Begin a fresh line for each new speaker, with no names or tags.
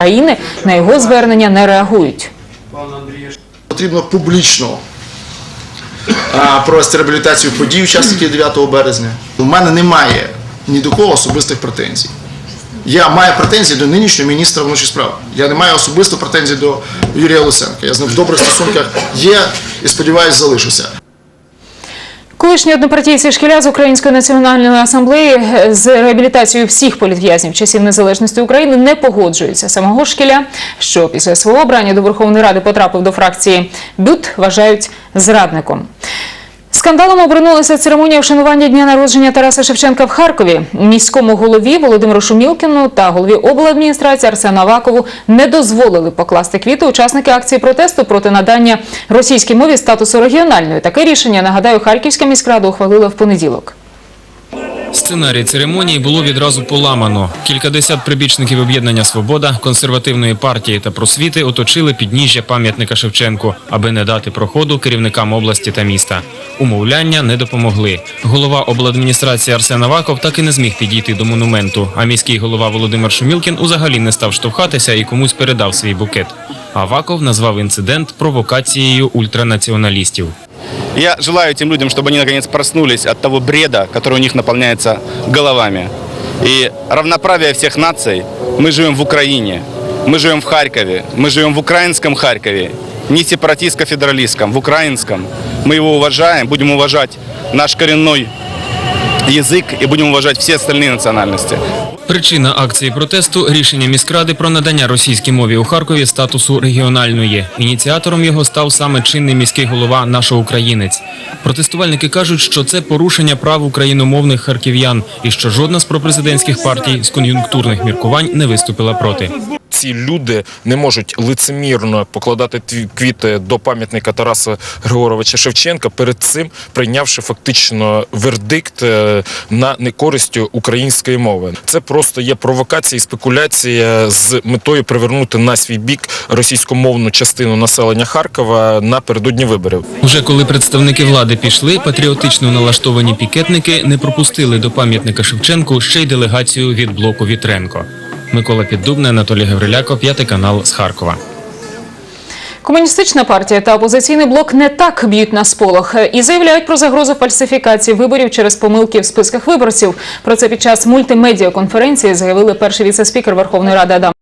країни на його звернення не реагують.
Потрібно публічно провести реабілітацію подій учасників 9 березня. У мене немає ні до кого особистих претензій. Я маю претензії до нинішнього міністра внутрішніх справ. Я не маю особисто претензій до Юрія Луценка. Я з ним в добрих стосунках є і сподіваюся, залишуся.
Колишні однопартійці шкіля з Української національної асамблеї з реабілітацією всіх політв'язнів часів незалежності України не погоджуються. Самого шкіля, що після свого обрання до Верховної Ради потрапив до фракції БЮТ, вважають зрадником. Скандалом обернулася церемонія вшанування дня народження Тараса Шевченка в Харкові. Міському голові Володимиру Шумілкіну та голові обладміністрації Арсену Авакову не дозволили покласти квіти учасники акції протесту проти надання російській мові статусу регіональної. Таке рішення, нагадаю, Харківська міськрада ухвалила в понеділок.
Сценарій церемонії було відразу поламано. Кількадесят прибічників об'єднання Свобода, консервативної партії та просвіти оточили підніжжя пам'ятника Шевченку, аби не дати проходу керівникам області та міста. Умовляння не допомогли. Голова обладміністрації Арсен Аваков так і не зміг підійти до монументу. А міський голова Володимир Шумілкін узагалі не став штовхатися і комусь передав свій букет. Аваков назвав інцидент провокацією ультранаціоналістів.
Я желаю этим людям, чтобы они наконец проснулись от того бреда, который у них наполняется головами. И равноправие всех наций. Мы живем в Украине, мы живем в Харькове, мы живем в украинском Харькове, не сепаратистско-федералистском, в украинском. Мы его уважаем, будем уважать наш коренной язык и будем уважать все остальные национальности.
Причина акції протесту рішення міськради про надання російській мові у Харкові статусу регіональної. Ініціатором його став саме чинний міський голова нашоукраїнець. Протестувальники кажуть, що це порушення прав україномовних харків'ян і що жодна з пропрезидентських партій з кон'юнктурних міркувань не виступила проти.
ці люди не можуть лицемірно покладати квіти до пам'ятника Тараса Григоровича Шевченка, перед цим прийнявши фактично вердикт е, на некористь української мови. Це просто є провокація і спекуляція з метою привернути на свій бік російськомовну частину населення Харкова напередодні виборів.
Уже коли представники влади пішли, патріотично налаштовані пікетники не пропустили до пам'ятника Шевченку ще й делегацію від блоку Вітренко. Микола Піддубний, Анатолій Гавриляко, п'ятий канал з Харкова.
Комуністична партія та опозиційний блок не так б'ють на сполох і заявляють про загрозу фальсифікації виборів через помилки в списках виборців. Про це під час мультимедіа конференції заявили перший віце-спікер Верховної Ради Адам